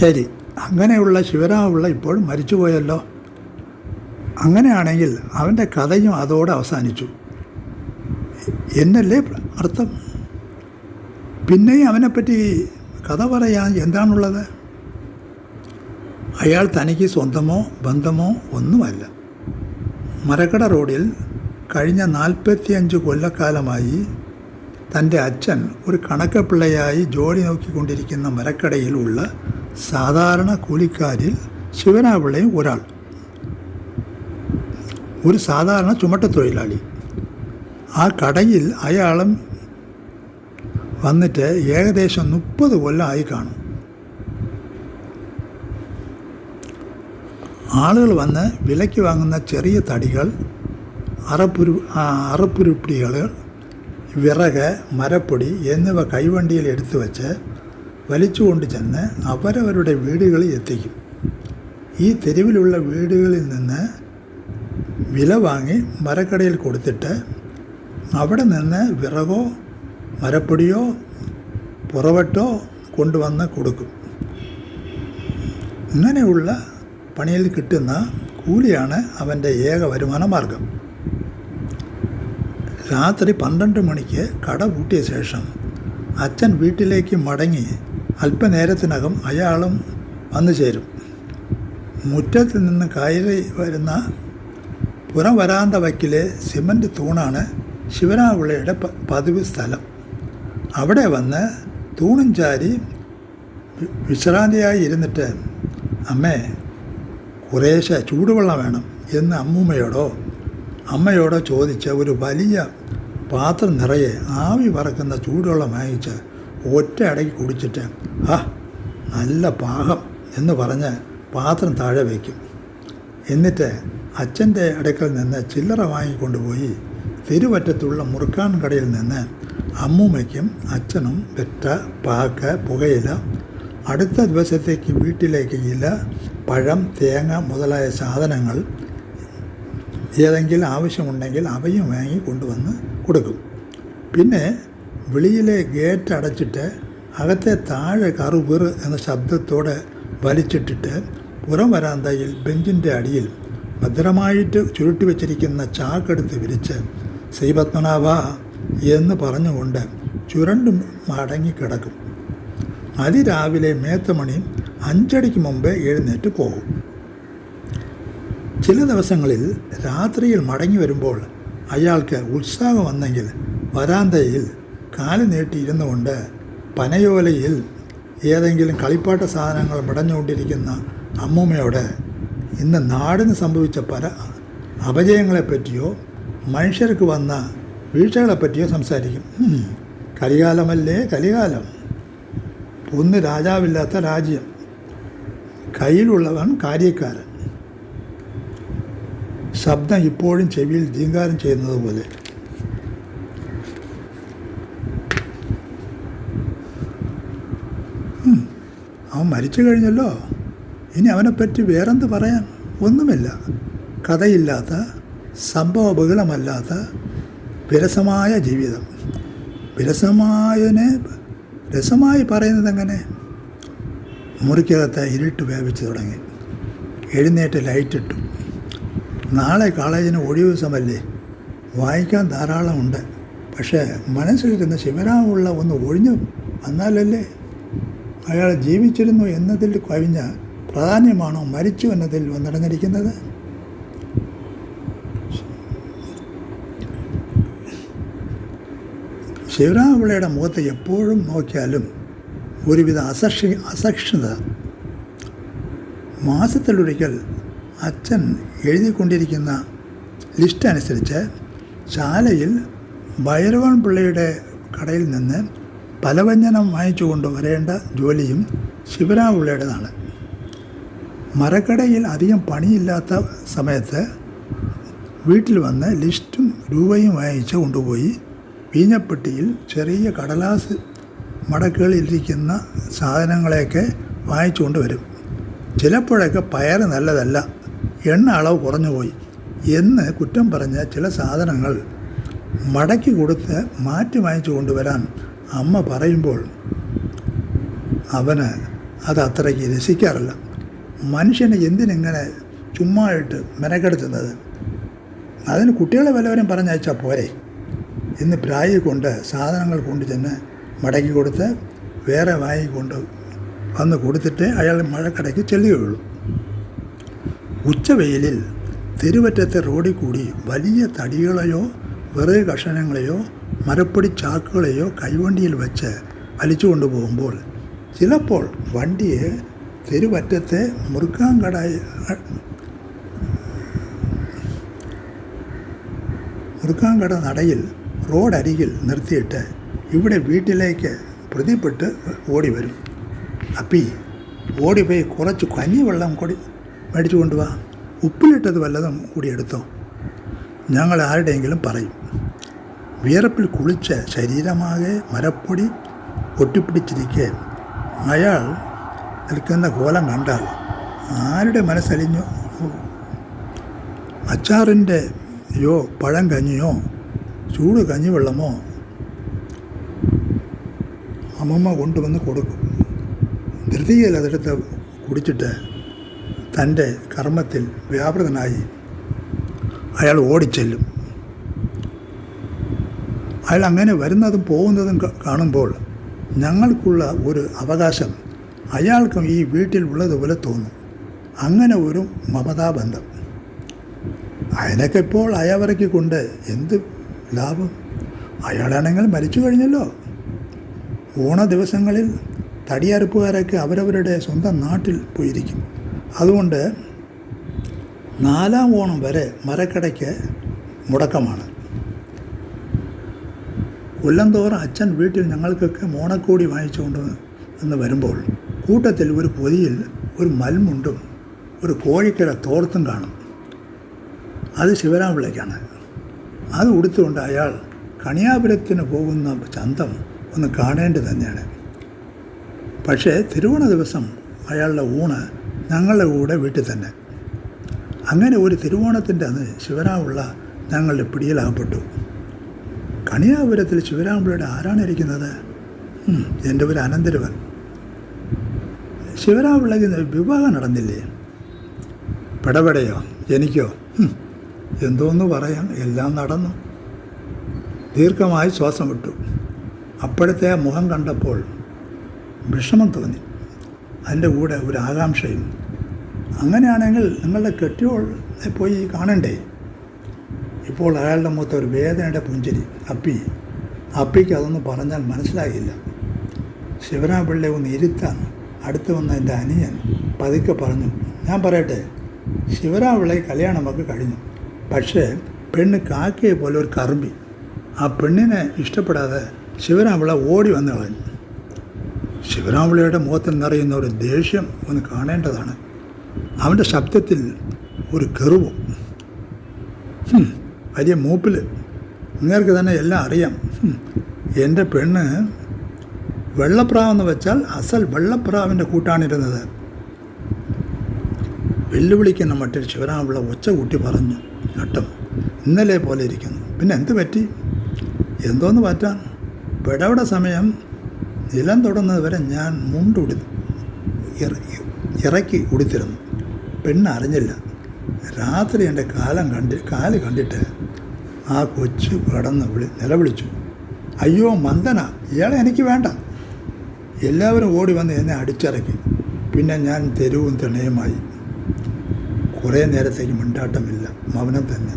ശരി. അങ്ങനെയുള്ള ശിവരാമുള്ള ഇപ്പോഴും മരിച്ചുപോയല്ലോ. അങ്ങനെയാണെങ്കിൽ അവന്റെ കഥയും അതോടെ അവസാനിച്ചു. എന്നല്ലേ അർത്ഥം? പിന്നെയും അവനെപ്പറ്റി കഥ പറയാൻ എന്താണുള്ളത്? അയാൾ തനിക്ക് സ്വന്തമോ ബന്ധമോ ഒന്നുമല്ല. മരക്കട റോഡിൽ കഴിഞ്ഞ നാൽപ്പത്തിയഞ്ച് കൊല്ലക്കാലമായി തന്റെ അച്ഛൻ ഒരു കണക്കപ്പിള്ളയായി ജോലി നോക്കിക്കൊണ്ടിരിക്കുന്ന മരക്കടയിലുള്ള സാധാരണ കൂലിക്കാരിൽ ശിവനാപിള്ളയും ഒരാൾ. ഒരു സാധാരണ ചുമട്ടത്തൊഴിലാളി ആ കടയിൽ അയാളും വന്നിട്ട് ഏകദേശം മുപ്പത് കൊല്ലമായി കാണും. ആളുകൾ വന്ന് വിലയ്ക്ക് വാങ്ങുന്ന ചെറിയ തടികൾ അറപ്പുരു അറപ്പുരുപ്പിടികൾ വിറക് മരപ്പൊടി എന്നിവ കൈവണ്ടിയിൽ എടുത്തു വച്ച് വലിച്ചുകൊണ്ട് ചെന്ന് അവരവരുടെ വീടുകളിൽ എത്തിക്കും. ഈ തെരുവിലുള്ള വീടുകളിൽ നിന്ന് വില വാങ്ങി മരക്കടയിൽ കൊടുത്തിട്ട് അവിടെ നിന്ന് വിറകോ മരപ്പൊടിയോ പുറവട്ടോ കൊണ്ടുവന്ന് കൊടുക്കും. ഇങ്ങനെയുള്ള പണിയിൽ കിട്ടുന്ന കൂലിയാണ് അവന്റെ ഏക വരുമാന മാർഗം രാത്രി പന്ത്രണ്ട് മണിക്ക് കട പൂട്ടിയ ശേഷം അച്ഛൻ വീട്ടിലേക്ക് മടങ്ങി അല്പനേരത്തിനകം അയാളും വന്നു ചേരും. മുറ്റത്ത് നിന്ന് കയറി വരുന്ന പുറം വരാന്ത വക്കിലെ സിമന്റ് തൂണാണ് ശിവനാപിള്ളയുടെ പ- പതിവ് സ്ഥലം. അവിടെ വന്ന് തൂണും ചാരി വിശ്രാന്തിയായി ഇരുന്നിട്ട് അമ്മേ കുറേശ്ശെ ചൂടുവെള്ളം വേണം എന്ന് അമ്മൂമ്മയോടോ അമ്മയോടോ ചോദിച്ച ഒരു വലിയ പാത്രം നിറയെ ആവി പറക്കുന്ന ചൂടുവെള്ളം വാങ്ങിച്ച് ഒറ്റ അടക്കി കുടിച്ചിട്ട് ആ നല്ല പാകം എന്ന് പറഞ്ഞ് പാത്രം താഴെ വയ്ക്കും എന്നിട്ട് അച്ഛന്റെ അടുക്കൽ നിന്ന് ചില്ലറ വാങ്ങിക്കൊണ്ടുപോയി തിരുവറ്റത്തുള്ള മുറുക്കാൻ കടയിൽ നിന്ന് അമ്മൂമ്മയ്ക്കും അച്ഛനും വെറ്റ പാക്ക് പുകയില അടുത്ത ദിവസത്തേക്ക് വീട്ടിലേക്ക് ഇല പഴം തേങ്ങ മുതലായ സാധനങ്ങൾ ഏതെങ്കിലും ആവശ്യമുണ്ടെങ്കിൽ അവയും വാങ്ങി കൊണ്ടുവന്ന് കൊടുക്കും. പിന്നെ വെളിയിലെ ഗേറ്റ് അടച്ചിട്ട് അകത്തെ താഴെ കറുപിറ് എന്ന ശബ്ദത്തോടെ വലിച്ചിട്ടിട്ട് പുറം വരാന്തയിൽ ബെഞ്ചിന്റെ അടിയിൽ ഭദ്രമായിട്ട് ചുരുട്ടി വച്ചിരിക്കുന്ന ചാക്കെടുത്ത് വിരിച്ച് ശ്രീപത്മനാഭ എന്ന് പറഞ്ഞുകൊണ്ട് ചുരണ്ടും മടങ്ങിക്കിടക്കും. അതിരാവിലെ മേത്തമണി അഞ്ചടിക്ക് മുമ്പേ എഴുന്നേറ്റ് പോകും. ചില ദിവസങ്ങളിൽ രാത്രിയിൽ മടങ്ങി വരുമ്പോൾ അയാൾക്ക് ഉത്സാഹം വന്നെങ്കിൽ വരാന്തയിൽ കാൽ നീട്ടിയിരുന്നു കൊണ്ട് പനയോലയിൽ ഏതെങ്കിലും കളിപ്പാട്ട സാധനങ്ങൾ മടഞ്ഞുകൊണ്ടിരിക്കുന്ന അമ്മൂമ്മയോട് ഇന്ന് നാടിന് സംഭവിച്ച പല അപജയങ്ങളെപ്പറ്റിയോ മനുഷ്യർക്ക് വന്ന വീഴ്ചകളെപ്പറ്റിയോ സംസാരിക്കും. കലികാലമല്ലേ കലികാലം. ഒന്ന് രാജാവില്ലാത്ത രാജ്യം. കയ്യിലുള്ളവൻ കാര്യക്കാരൻ. ശബ്ദം ഇപ്പോഴും ചെവിയിൽ ദീങ്കാരം ചെയ്യുന്നത് പോലെ. മരിച്ചു കഴിഞ്ഞല്ലോ. ഇനി അവനെപ്പറ്റി വേറെന്ത് പറയാൻ? ഒന്നുമില്ല. കഥയില്ലാത്ത സംഭവബഹുലമല്ലാത്ത വിരസമായ ജീവിതം. വിരസമായതിനെ രസമായി പറയുന്നത് എങ്ങനെ മുറിക്കകത്ത് ഇരുട്ട് വ്യാപിച്ചു തുടങ്ങി. എഴുന്നേറ്റ് ലൈറ്റിട്ടു. നാളെ കോളേജിന് ഒഴിവ് ദിവസമല്ലേ? വായിക്കാൻ ധാരാളമുണ്ട്. പക്ഷേ മനസ്സിലിരുന്ന് ശിവരാമുള്ള ഒന്ന് ഒഴിഞ്ഞു വന്നാലല്ലേ? അയാൾ ജീവിച്ചിരുന്നു എന്നതിൽ കവിഞ്ഞ പ്രാധാന്യമാണോ മരിച്ചു എന്നതിൽ വന്നടഞ്ഞിരിക്കുന്നത് ശിവരാമപിള്ളയുടെ മുഖത്ത് എപ്പോഴും നോക്കിയാലും ഒരുവിധ അസക്ഷി അസഹിഷ്ണുത. മാസത്തിലൊരിക്കൽ അച്ഛൻ എഴുതിക്കൊണ്ടിരിക്കുന്ന ലിസ്റ്റ് അനുസരിച്ച് ശാലയിൽ ഭൈരവൻ പിള്ളയുടെ കടയിൽ നിന്ന് പലവ്യഞ്ജനം വാങ്ങിച്ചു കൊണ്ടുവരേണ്ട ജോലിയും ശിവരാമുള്ളയുടേതാണ് മരക്കടയിൽ അധികം പണിയില്ലാത്ത സമയത്ത് വീട്ടിൽ വന്ന് ലിസ്റ്റും രൂപയും വാങ്ങിച്ച് കൊണ്ടുപോയി വീഞ്ഞപ്പെട്ടിയിൽ ചെറിയ കടലാസ് മടക്കുകളിലിരിക്കുന്ന സാധനങ്ങളെയൊക്കെ വാങ്ങിച്ചു കൊണ്ടുവരും ചിലപ്പോഴൊക്കെ പയർ നല്ലതല്ല എണ്ണ അളവ് കുറഞ്ഞുപോയി എന്ന് കുറ്റം പറഞ്ഞ ചില സാധനങ്ങൾ മടക്കി കൊടുത്ത് മാറ്റി വാങ്ങിച്ചു കൊണ്ടുവരാൻ അമ്മ പറയുമ്പോൾ അവന് അത് അത്രയ്ക്ക് രസിക്കാറില്ല. മനുഷ്യനെ എന്തിനിങ്ങനെ ചുമ്മായിട്ട് മെനക്കെടുത്തുന്നത്? അതിന് കുട്ടികളെ വല്ലവരും പറഞ്ഞയച്ചാൽ പോരെ. ഇന്ന് പ്രായി കൊണ്ട് സാധനങ്ങൾ കൊണ്ട് ചെന്ന് മടക്കി കൊടുത്ത് വേറെ വാങ്ങിക്കൊണ്ട് വന്ന് കൊടുത്തിട്ട് അയാൾ മഴക്കടയ്ക്ക് ചെല്ലുകയുള്ളൂ. ഉച്ചവെയിലിൽ തെരുവറ്റത്തെ റോഡിൽ കൂടി വലിയ തടികളെയോ വിറക് കഷണങ്ങളെയോ മരപ്പൊടി ചാക്കുകളെയോ കൈവണ്ടിയിൽ വെച്ച് വലിച്ചു കൊണ്ടുപോകുമ്പോൾ ചിലപ്പോൾ വണ്ടിയെ തെരുവറ്റത്തെ മുറുക്കാങ്കട മുറുക്കാങ്കട നടയിൽ റോഡരികിൽ നിർത്തിയിട്ട് ഇവിടെ വീട്ടിലേക്ക് പ്രതിപ്പെട്ട് ഓടി വരും അപ്പി ഓടിപ്പോയി കുറച്ച് കഞ്ഞിവെള്ളം കൂടി മേടിച്ചു കൊണ്ടുവാ. ഉപ്പിലിട്ടത് വല്ലതും കൂടി എടുത്തോ. ഞങ്ങൾ ആരുടെയെങ്കിലും പറയും. വിയർപ്പിൽ കുളിച്ച് ശരീരമാകെ മരപ്പൊടി ഒട്ടിപ്പിടിച്ചിരിക്കെ അയാൾ നിൽക്കുന്ന കോലം കണ്ടാൽ ആരുടെ മനസ്സലിഞ്ഞു? അച്ചാറിന്റെ യോ പഴം കഞ്ഞിയോ? ചൂട് കഞ്ഞിവെള്ളമോ? അമ്മമ്മ കൊണ്ടുവന്ന് കൊടുക്കും. ധൃതിയിൽ അതെടുത്ത് കുടിച്ചിട്ട് തന്റെ കർമ്മത്തിൽ വ്യാപൃതനായി അയാൾ ഓടിച്ചെല്ലും. അയാൾ അങ്ങനെ വരുന്നതും പോകുന്നതും കാണുമ്പോൾ ഞങ്ങൾക്കുള്ള ഒരു അവകാശം അയാൾക്കും ഈ വീട്ടിൽ ഉള്ളതുപോലെ തോന്നും. അങ്ങനെ ഒരു മമതാബന്ധം. അതിനൊക്കെ ഇപ്പോൾ അയവറയ്ക്ക് കൊണ്ട് എന്ത് ലാഭം? അയാളാണെങ്കിൽ മരിച്ചു കഴിഞ്ഞല്ലോ. ഓണ ദിവസങ്ങളിൽ തടിയറുപ്പുകാരൊക്കെ അവരവരുടെ സ്വന്തം നാട്ടിൽ പോയിരിക്കും. അതുകൊണ്ട് നാലാം ഓണം വരെ മരക്കടയ്ക്ക് മുടക്കമാണ്. കൊല്ലം തോറും അച്ഛൻ വീട്ടിൽ ഞങ്ങൾക്കൊക്കെ മോണക്കോടി വാങ്ങിച്ചുകൊണ്ട് എന്ന് വരുമ്പോൾ കൂട്ടത്തിൽ ഒരു പൊതിയിൽ ഒരു മൽമുണ്ടും ഒരു കോഴിക്കട തോർത്തും കാണും. അത് ശിവരാമപിള്ളയ്ക്കാണ്. അത് ഉടുത്തുകൊണ്ട് അയാൾ കണിയാപുരത്തിന് പോകുന്ന ചന്തം ഒന്ന് കാണേണ്ടി തന്നെയാണ്. പക്ഷേ തിരുവോണ ദിവസം അയാളുടെ ഊണ് ഞങ്ങളുടെ കൂടെ വീട്ടിൽ തന്നെ. അങ്ങനെ ഒരു തിരുവോണത്തിന്റെ അന്ന് ശിവരാമുള്ള ഞങ്ങളുടെ പിടിയിലാകപ്പെട്ടു. കണിയാപുരത്തിൽ ശിവരാമുള്ളയുടെ ആരാണ് ഇരിക്കുന്നത്? എന്റെ ഒരു അനന്തരവൻ. ശിവരാമുള്ളക്ക് വിവാഹം നടന്നില്ലേ? പെടപെടയോ? എനിക്കോ? എന്തോന്ന് പറയാം എല്ലാം നടന്നു. ദീർഘമായി ശ്വാസം വിട്ടു. അപ്പോഴത്തെ മുഖം കണ്ടപ്പോൾ വിഷമം തോന്നി. അതിന്റെ കൂടെ ഒരു ആകാംക്ഷയും. അങ്ങനെയാണെങ്കിൽ നിങ്ങളുടെ കെട്ടിയോളെ പോയി കാണണ്ടേ? ഇപ്പോൾ അയാളുടെ മുഖത്ത് ഒരു വേദനയുടെ പുഞ്ചിരി. അപ്പി. അപ്പിക്ക് അതൊന്നും പറഞ്ഞാൽ മനസ്സിലാകില്ല ശിവരാപിള്ളെ ഒന്ന് ഇരുത്താൻ അടുത്ത് വന്ന എന്റെ അനിയൻ പതുക്കെ പറഞ്ഞു ഞാൻ പറയട്ടെ ശിവരാപിള്ളെ കല്യാണമൊക്കെ കഴിഞ്ഞു. പക്ഷേ പെണ്ണ് കാക്കയെ പോലെ ഒരു കറുമ്പി. ആ പെണ്ണിനെ ഇഷ്ടപ്പെടാതെ ശിവരാപിള്ള ഓടി വന്ന് കളഞ്ഞു. ശിവരാമപിള്ളയുടെ മുഖത്തിൽ നിറയുന്ന ഒരു ദേഷ്യം ഒന്ന് കാണേണ്ടതാണ്. അവന്റെ ശബ്ദത്തിൽ ഒരു കെറുവും. വലിയ മൂപ്പിൽ നിങ്ങൾക്ക് തന്നെ എല്ലാം അറിയാം. എന്റെ പെണ്ണ് വെള്ളപ്രാവെന്ന് വെച്ചാൽ അസൽ വെള്ളപ്രാവിന്റെ കൂട്ടാണിരുന്നത്. വെല്ലുവിളിക്കുന്ന മട്ടിൽ ശിവരാമുള്ള ഒച്ച കൂട്ടി പറഞ്ഞു നട്ടം ഇന്നലെ പോലെ ഇരിക്കുന്നു. പിന്നെ എന്ത് പറ്റി? എന്തോന്ന് പറ്റാൻ? പെടവിടെ സമയം നിലം തൊടുന്നത് വരെ ഞാൻ മുണ്ടുടി ഇറ- ഇറക്കി ഉടുത്തിരുന്നു. പെണ്ണ് അറിഞ്ഞില്ല. രാത്രി എന്റെ കാലം കണ്ടി കാൽ കണ്ടിട്ട് ആ കൊച്ചു കടന്ന് വിളി നിലവിളിച്ചു. അയ്യോ മന്ദന ഇയാളെ എനിക്ക് വേണ്ട. എല്ലാവരും ഓടി വന്ന് എന്നെ അടിച്ചിറക്കി. പിന്നെ ഞാൻ തെരുവും തെണയുമായി കുറേ നേരത്തേക്ക് മിണ്ടാട്ടമില്ല മൗനം തന്നെ.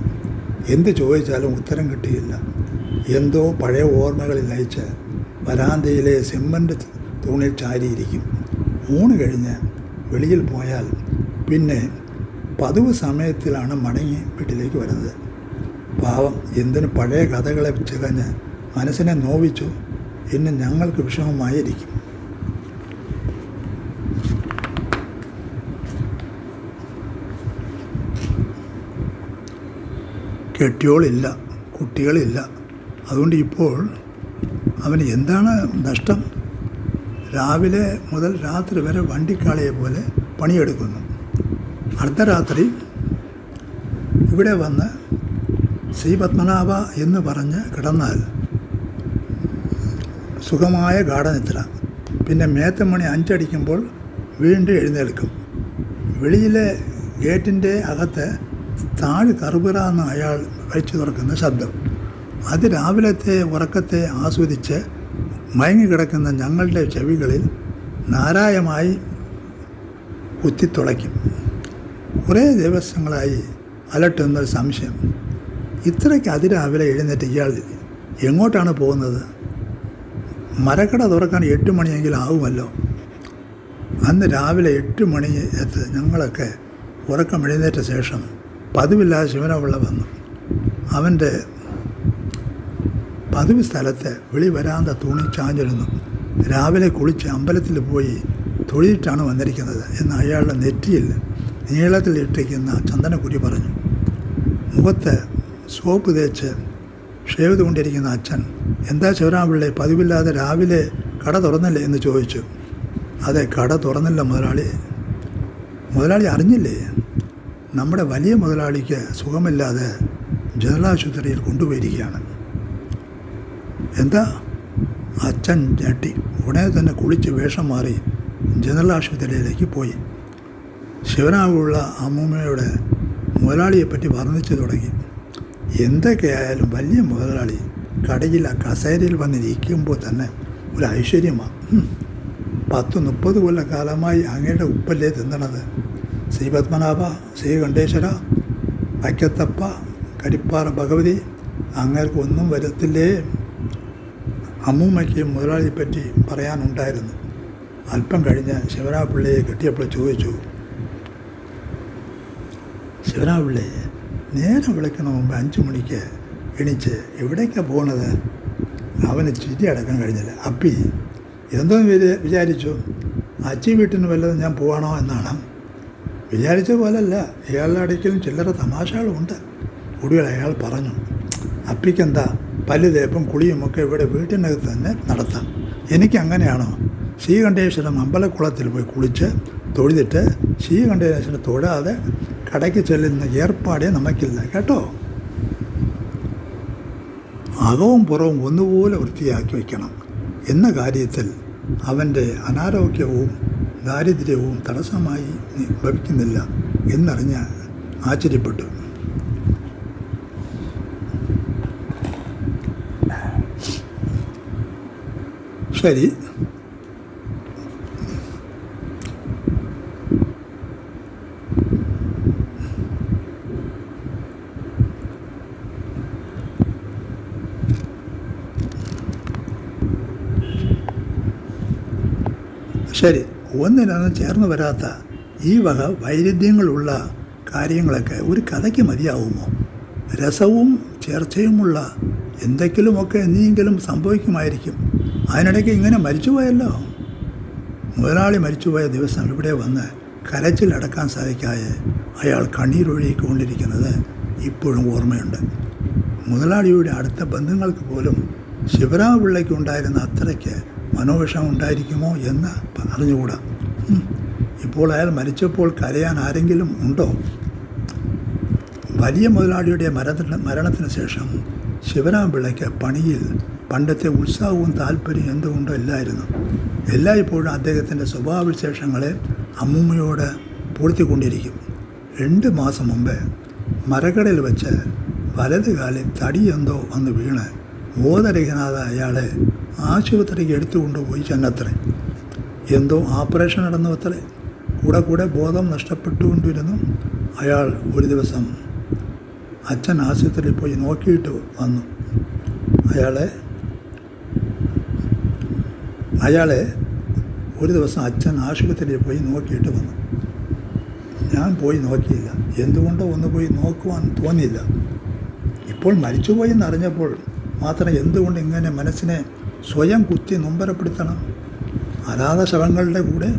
എന്ത് ചോദിച്ചാലും ഉത്തരം കിട്ടിയില്ല. എന്തോ പഴയ ഓർമ്മകളിൽ ലയിച്ച് വരാന്തയിലെ സിമ്മന്റ് തൂണിൽ ചാരിയിരിക്കും. ഊണ് കഴിഞ്ഞ് വെളിയിൽ പോയാൽ പിന്നെ പതിവ് സമയത്തിലാണ് മടങ്ങി വീട്ടിലേക്ക് വരുന്നത്. പാവം എന്തിനു പഴയ കഥകളെ ചികഞ്ഞ് മനസ്സിനെ നോവിച്ചു ഇന്ന് ഞങ്ങൾക്ക് വിഷമമായിരിക്കും. കെട്ടിയോളില്ല കുട്ടികളില്ല. അതുകൊണ്ട് ഇപ്പോൾ അവന് എന്താണ് നഷ്ടം? രാവിലെ മുതൽ രാത്രി വരെ വണ്ടിക്കാളിയെ പോലെ പണിയെടുക്കുന്നു. അർദ്ധരാത്രി ഇവിടെ വന്ന് ശ്രീ പത്മനാഭ എന്ന് പറഞ്ഞ് കിടന്നാൽ സുഖമായ ഗാഠനിദ്ര. പിന്നെ മേത്തമണി അഞ്ചടിക്കുമ്പോൾ വീണ്ടും എഴുന്നേൽക്കും. വെളിയിലെ ഗേറ്റിന്റെ അകത്ത് താഴ് എന്ന അയാൾ വെച്ച് തുറക്കുന്ന ശബ്ദം. അത് രാവിലത്തെ ഉറക്കത്തെ ആസ്വദിച്ച് മയങ്ങിക്കിടക്കുന്ന ഞങ്ങളുടെ ചെവികളിൽ നാരായമായി കുത്തിത്തുളയ്ക്കും. കുറേ ദിവസങ്ങളായി അലട്ടുന്നൊരു സംശയം. ഇത്രയ്ക്ക് അതിരാവിലെ എഴുന്നേറ്റ് ഇയാൾ എങ്ങോട്ടാണ് പോകുന്നത്? മരക്കട തുറക്കാൻ എട്ട് മണിയെങ്കിലും ആവുമല്ലോ. അന്ന് രാവിലെ എട്ട് മണി എത്ത് ഞങ്ങളൊക്കെ ഉറക്കം എഴുന്നേറ്റ ശേഷം പതിവില്ലാതെ ശിവനപിള്ള വന്നു. അവന്റെ പതിവ് സ്ഥലത്തെ വിളി വരാന്ത തൂണി ചാഞ്ഞിരുന്നു. രാവിലെ കുളിച്ച് അമ്പലത്തിൽ പോയി തൊഴിലിട്ടാണ് വന്നിരിക്കുന്നത് എന്ന് അയാളുടെ നെറ്റിയിൽ നീളത്തിൽ ഇട്ടിരിക്കുന്ന ചന്ദനക്കുരി പറഞ്ഞു. മുഖത്ത് സോപ്പ് തേച്ച് ഷേവ് ചെയ്തുകൊണ്ടിരിക്കുന്ന അച്ഛൻ എന്താ ശിവരാമ്പിള്ളെ പതിവില്ലാതെ രാവിലെ കട തുറന്നില്ലേ? എന്ന് ചോദിച്ചു. അതെ കട തുറന്നില്ല മുതലാളി. മുതലാളി അറിഞ്ഞില്ലേ? നമ്മുടെ വലിയ മുതലാളിക്ക് സുഖമില്ലാതെ ജനറൽ ആശുപത്രിയിൽ കൊണ്ടുപോയിരിക്കുകയാണ്. എന്താ? അച്ഛൻ ഞെട്ടി. ഉടനെ തന്നെ കുളിച്ച് വേഷം മാറി ജനറൽ ആശുപത്രിയിലേക്ക് പോയി. ശിവനാവുള്ള അമ്മൂമ്മയുടെ മുതലാളിയെപ്പറ്റി വർണിച്ചു തുടങ്ങി. എന്തൊക്കെയായാലും വലിയ മുതലാളി കടയിൽ ആ കസേരയിൽ വന്നിരിക്കുമ്പോൾ തന്നെ ഒരു ഐശ്വര്യമാണ്. പത്ത് മുപ്പത് കൊല്ലക്കാലമായി അങ്ങയുടെ ഉപ്പല്ലേ തിന്നണത്? ശ്രീ പത്മനാഭ ശ്രീ വൈക്കത്തപ്പ കരിപ്പാറ ഭഗവതി അങ്ങേർക്ക് ഒന്നും വരത്തില്ലേ? അമ്മൂമ്മയ്ക്ക് മുതലാളിയെപ്പറ്റി പറയാനുണ്ടായിരുന്നു. അല്പം കഴിഞ്ഞ് ശിവരാപിള്ളയെ കിട്ടിയപ്പോൾ ചോദിച്ചു ശിവരാപിള്ളേ നേരം വിളിക്കണ മുമ്പ് അഞ്ച് മണിക്ക് എണീച്ച് എവിടേക്കാണ് പോകണത് അവന് ചിരി അടക്കാൻ കഴിഞ്ഞില്ല. അപ്പി വിചാ- വിചാരിച്ചു? അച്ചി വീട്ടിന് വല്ലതും ഞാൻ പോകണോ എന്നാണ്? വിചാരിച്ച പോലല്ല. ഇയാളുടെ അടയ്ക്കലും ചില്ലറ തമാശകളുണ്ട് ഒടുവിൽ അയാൾ പറഞ്ഞു അപ്പിക്കെന്താ? പല്ല് തേപ്പും കുളിയും ഒക്കെ ഇവിടെ വീട്ടിനകത്ത് തന്നെ നടത്താം. എനിക്ക് അങ്ങനെയാണോ? ശ്രീകണ്ഠേശ്വരം അമ്പലക്കുളത്തിൽ പോയി കുളിച്ച് തൊഴുതിട്ട് ശ്രീകണ്ഠേശ്വരം തൊഴാതെ കടയ്ക്ക് ചെല്ലുന്ന ഏർപ്പാടേ നമുക്കില്ല കേട്ടോ? അകവും പുറവും ഒന്നുപോലെ വൃത്തിയാക്കി വയ്ക്കണം. എന്ന കാര്യത്തിൽ അവന്റെ അനാരോഗ്യവും ദാരിദ്ര്യവും തടസ്സമായി ഭവിക്കുന്നില്ല എന്നറിഞ്ഞ് ആശ്ചര്യപ്പെട്ടു. ശരി. ശരി. ഒന്നിനൊന്നും ചേർന്ന് വരാത്ത ഈ വക വൈരുദ്ധ്യങ്ങളുള്ള കാര്യങ്ങളൊക്കെ ഒരു കഥയ്ക്ക് മതിയാവുമോ? രസവും ചേർച്ചയുമുള്ള എന്തെങ്കിലുമൊക്കെ എന്തെങ്കിലും സംഭവിക്കുമായിരിക്കും. അതിനിടയ്ക്ക് ഇങ്ങനെ മരിച്ചുപോയല്ലോ മുതലാളി മരിച്ചുപോയ ദിവസം ഇവിടെ വന്ന് കരച്ചിലടക്കാൻ സാധിക്കാതെ അയാൾ കണ്ണീരൊഴുകിക്കൊണ്ടിരിക്കുന്നത് ഇപ്പോഴും ഓർമ്മയുണ്ട്. മുതലാളിയുടെ അടുത്ത ബന്ധങ്ങൾക്ക് പോലും ശിവരാമ പിള്ളയ്ക്ക് ഉണ്ടായിരുന്ന അത്രയ്ക്ക് മനോവിഷമം ഉണ്ടായിരിക്കുമോ എന്ന് അറിഞ്ഞുകൂടാ. ഇപ്പോൾ അയാൾ മരിച്ചപ്പോൾ കരയാൻ ആരെങ്കിലും ഉണ്ടോ? വലിയ മുതലാളിയുടെ മരണത്തിന് മരണത്തിന് ശേഷം ശിവരാം പിള്ളയ്ക്ക് പണിയിൽ പണ്ടത്തെ ഉത്സാഹവും താല്പര്യം എന്തുകൊണ്ടോ ഇല്ലായിരുന്നു. എല്ലായ്പ്പോഴും അദ്ദേഹത്തിന്റെ സ്വഭാവവിശേഷങ്ങളെ അമ്മൂമ്മയോട് പൂഴ്ത്തിക്കൊണ്ടിരിക്കും. രണ്ട് മാസം മുമ്പ് മരക്കടയിൽ വെച്ച് വലത് കാലിൽ തടിയെന്തോ വന്ന് വീണ് ബോധരഹിതനായ അയാളെ ആശുപത്രിക്ക് എടുത്തു കൊണ്ടുപോയി ചെന്നത്രേ. എന്തോ ഓപ്പറേഷൻ നടന്നു അത്രേ കൂടെ കൂടെ ബോധം നഷ്ടപ്പെട്ടുകൊണ്ടിരുന്നു അയാൾ ഒരു ദിവസം. അച്ഛൻ ആശുപത്രിയിൽ പോയി നോക്കിയിട്ട് വന്നു. അയാളെ അയാളെ ഒരു ദിവസം അച്ഛൻ ആശുപത്രിയിൽ പോയി നോക്കിയിട്ട് വന്നു. ഞാൻ പോയി നോക്കിയില്ല. എന്തുകൊണ്ടോ ഒന്ന് പോയി നോക്കുവാൻ തോന്നിയില്ല. ഇപ്പോൾ മരിച്ചുപോയി എന്നറിഞ്ഞപ്പോൾ മാത്രം എന്തുകൊണ്ട് ഇങ്ങനെ മനസ്സിനെ സ്വയം കുത്തി നൊമ്പരപ്പെടുത്തണം? അനാഥ ശവങ്ങളുടെ കൂടെ?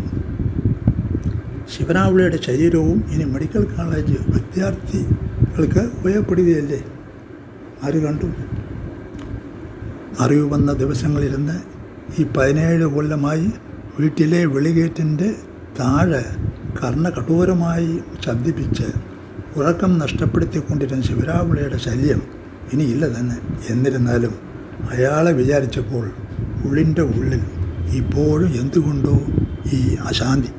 ശിവനാവിളിയുടെ ശരീരവും ഇനി മെഡിക്കൽ കോളേജ് വിദ്യാർത്ഥികൾക്ക് ഉപയോഗപ്പെടുകയല്ലേ? ആര് കണ്ടു? അറിവ് വന്ന ദിവസങ്ങളിരുന്ന് ഈ പതിനേഴ് കൊല്ലമായി വീട്ടിലെ വെളികേറ്റിന്റെ താഴെ കർണകഠോരമായി ശബ്ദിപ്പിച്ച് ഉറക്കം നഷ്ടപ്പെടുത്തിക്കൊണ്ടിരുന്ന ശിവരാവിളിയുടെ ശല്യം ഇനിയില്ല തന്നെ. എന്നിരുന്നാലും അയാളെ വിചാരിച്ചപ്പോൾ ഉള്ളിന്റെ ഉള്ളിൽ ഇപ്പോഴും എന്തുകൊണ്ടോ ഈ അശാന്തി.